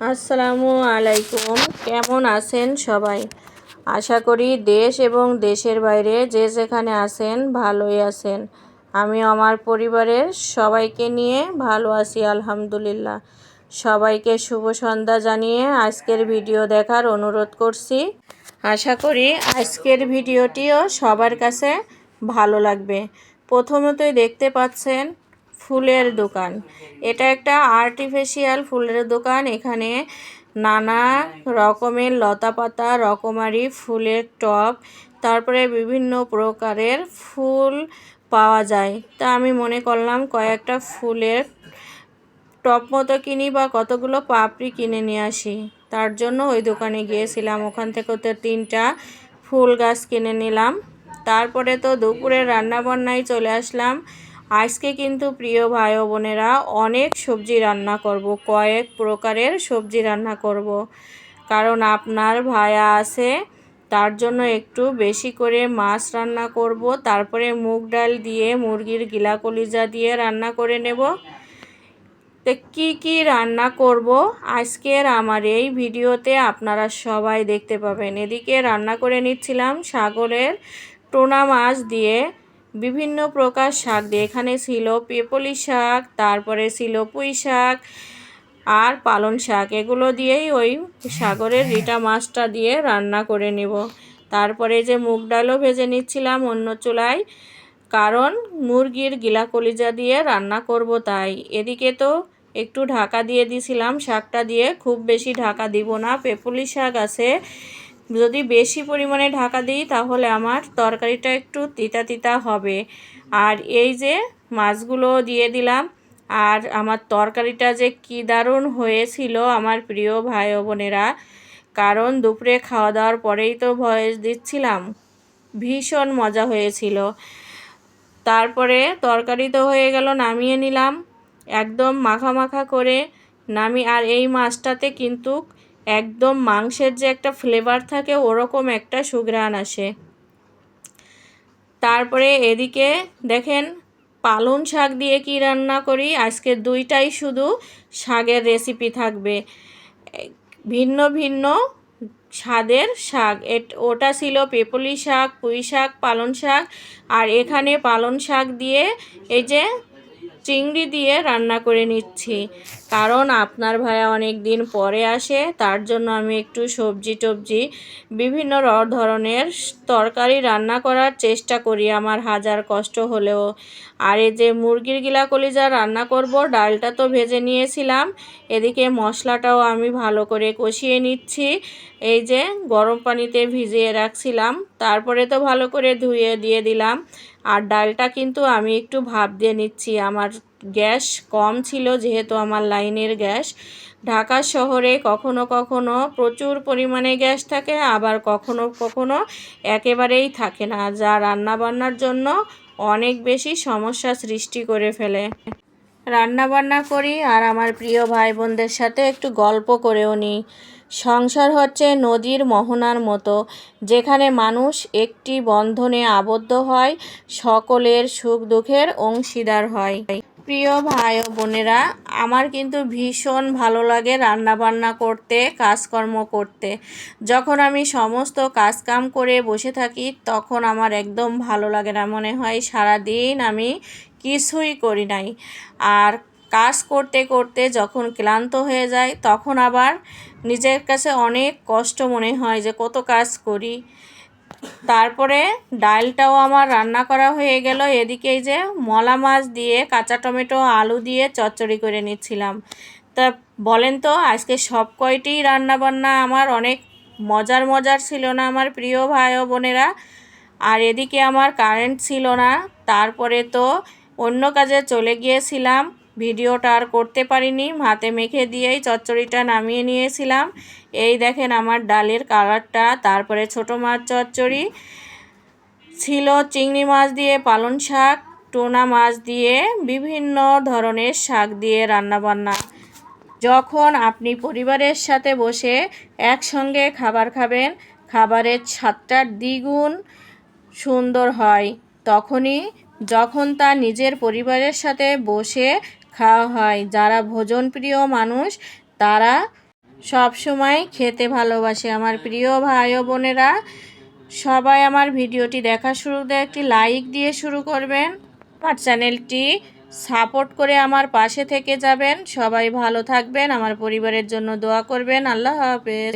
আসসালামু আলাইকুম। কেমন আছেন সবাই? আশা করি দেশ এবং দেশের বাইরে যে যেখানে আছেন ভালোই আছেন। আমি আমার পরিবারের সবাইকে নিয়ে ভালো আছি, আলহামদুলিল্লাহ। সবাইকে শুভ সন্ধ্যা জানিয়ে আজকের ভিডিও দেখার অনুরোধ করছি। আশা করি আজকের ভিডিওটিও সবার কাছে ভালো লাগবে। প্রথমতই দেখতে পাচ্ছেন ফুলের দোকান। এটা একটা আর্টিফিশিয়াল ফুলের দোকান। এখানে নানা রকমের লতাপাতা, রকমারি ফুলের টব, তারপরে বিভিন্ন প্রকারের ফুল পাওয়া যায়। তা আমি মনে করলাম কয়েকটা ফুলের টপ মতো কিনি বা কতগুলো পাপড়ি কিনে নিয়ে আসি। তার জন্য ওই দোকানে গিয়েছিলাম। ওখান থেকে তো তিনটা ফুল গাছ কিনে নিলাম। তারপরে তো দুপুরে রান্না বান্নায় চলে আসলাম। আজকে কিন্তু প্রিয় ভাই বোনেরা অনেক সবজি রান্না করব, কয়েক প্রকারের সবজি রান্না করব। কারণ আপনার ভায়া আছে, তার জন্য একটু বেশি করে মাছ রান্না করব, তারপরে মুগ ডাল দিয়ে, মুরগির গিলা কলিজা দিয়ে রান্না করে নেব। তো কী কী রান্না করব আজকের আমার এই ভিডিওতে আপনারা সবাই দেখতে পাবেন। এদিকে রান্না করে নিচ্ছিলাম সাগরের টোনা মাছ দিয়ে বিভিন্ন প্রকার শাক দিয়ে। এখানে ছিল পেপলি শাক, তারপরে ছিল পুঁই শাক আর পালন শাক। এগুলো দিয়েই ওই সাগরের রিটা মাছটা দিয়ে রান্না করে নেব। তারপরে যে মুগ ডালও ভেজে নিচ্ছিলাম অন্য চুলায়, কারণ মুরগির গিলা কলিজা দিয়ে রান্না করব তাই। এদিকে তো একটু ঢাকা দিয়ে দিছিলাম, শাকটা দিয়ে খুব বেশি ঢাকা দিব না। পেপুলি শাক আছে যদি বেশি পরিমাণে ঢাকা দিই, তাহলে আমার তরকারিটা একটু তিতা তিতা হবে। আর এই যে মাছগুলো দিয়ে দিলাম, আর আমার তরকারিটা যে কী দারুণ হয়েছিল আমার প্রিয় ভাই বোনেরা। কারণ দুপুরে খাওয়া দাওয়ার পরেই তো ভয়েস দিচ্ছিলাম, ভীষণ মজা হয়েছিল। তারপরে তরকারি তো হয়ে গেল, নামিয়ে নিলাম। একদম মাখা মাখা করে নামি, আর এই মাছটাতে কিন্তু একদম মাংসের যে একটা ফ্লেভার থাকে, ওরকম একটা সুঘ্রাণ আসে। তারপরে এদিকে দেখেন পালন শাক দিয়ে কি রান্না করি? আজকে দুইটাই শুধু শাকের রেসিপি থাকবে। ভিন্ন ভিন্ন স্বাদের শাক। ওটা ছিল পেপলি শাক, পুঁই শাক পালন শাক। আর এখানে পালন শাক দিয়ে এই যে চিংড়ি দিয়ে রান্না করে নিচ্ছি। কারণ আপনার ভাইয়া অনেক দিন পরে আসে, তার জন্য আমি একটু সবজি টবজি, বিভিন্ন ধরনের তরকারি রান্না করার চেষ্টা করি। আমার হাজার কষ্ট হলেও। আর এই যে মুরগির গিলা কলিজা রান্না করব, ডালটা তো ভেজে নিয়েছিলাম। এদিকে মশলাটাও আমি ভালো করে কষিয়ে নিচ্ছি। এই যে গরম পানিতে ভিজিয়ে রাখছিলাম। তারপরে তো ভালো করে ধুয়ে দিয়ে দিলাম। আর ডালটা কিন্তু আমি একটু ভাপ দিয়ে নিচ্ছি। আমার গ্যাস কম ছিল যেহেতু আমার লাইনের গ্যাস। ঢাকা শহরে কখনো কখনো প্রচুর পরিমাণে গ্যাস থাকে, আবার কখনো কখনো একেবারেই থাকে না, যা রান্নাবান্নার জন্য অনেক বেশি সমস্যা সৃষ্টি করে ফেলে। রান্না বান্না করি আর আমার প্রিয় ভাই বোনদের সাথে একটু গল্প করেও নিই। সংসার হচ্ছে নদীর মোহনার মতো, যেখানে মানুষ একটি বন্ধনে আবদ্ধ হয়, সকলের সুখ দুঃখের অংশীদার হয়। প্রিয় ভাই ও বোনেরা, আমার কিন্তু ভীষণ ভালো লাগে রান্না বান্না করতে, কাজকর্ম করতে। যখন আমি সমস্ত কাজকাম করে বসে থাকি, তখন আমার একদম ভালো লাগে না। মনে হয় সারাদিন আমি কিছুই করি নাই। আর কাজ করতে করতে যখন ক্লান্ত হয়ে যায় তখন আবার নিজের কাছে অনেক কষ্ট মনে হয় যে কত কাজ করি। তারপরে ডালটাও আমার রান্না করা হয়ে গেল। এদিকে যে মলা মাছ দিয়ে, কাঁচা টমেটো, আলু দিয়ে চচ্চড়ি করে নিচ্ছিলাম। তা বলেন তো, আজকে সব কয়টি রান্নাবান্না আমার? অনেক মজার মজার ছিল না আমার প্রিয় ভাই ও বোনেরা। আর এদিকে আমার কারেন্ট ছিল না। তারপরে তো অন্য কাজে চলে গিয়েছিলাম। ভিডিওটা আর করতে পারিনি। ভাতে মেখে দিয়েই চচ্চড়িটা নামিয়ে নিয়েছিলাম। এই দেখেন আমার ডালের কালারটা, তারপরে ছোট মাছ চচ্চড়ি ছিল, চিংড়ি মাছ দিয়ে পালন শাক, টোনা মাছ দিয়ে বিভিন্ন ধরনের শাক দিয়ে রান্নাবান্না। যখন আপনি পরিবারের সাথে বসে একসঙ্গে খাবার খাবেন, খাবারের স্বাদটা দ্বিগুণ সুন্দর হয়। তখনই যখন তা নিজের পরিবারের সাথে বসে খাওয়া হয়। যারা ভোজন প্রিয় মানুষ, তারা সব সময় খেতে ভালোবাসে। আমার প্রিয় ভাই ও বোনেরা, সবাই আমার ভিডিওটি দেখা শুরুতে একটি লাইক দিয়ে শুরু করবেন। আমার চ্যানেলটি সাপোর্ট করে আমার পাশে থেকে যাবেন। সবাই ভালো থাকবেন। আমার পরিবারের জন্য দোয়া করবেন। আল্লাহ হাফেজ।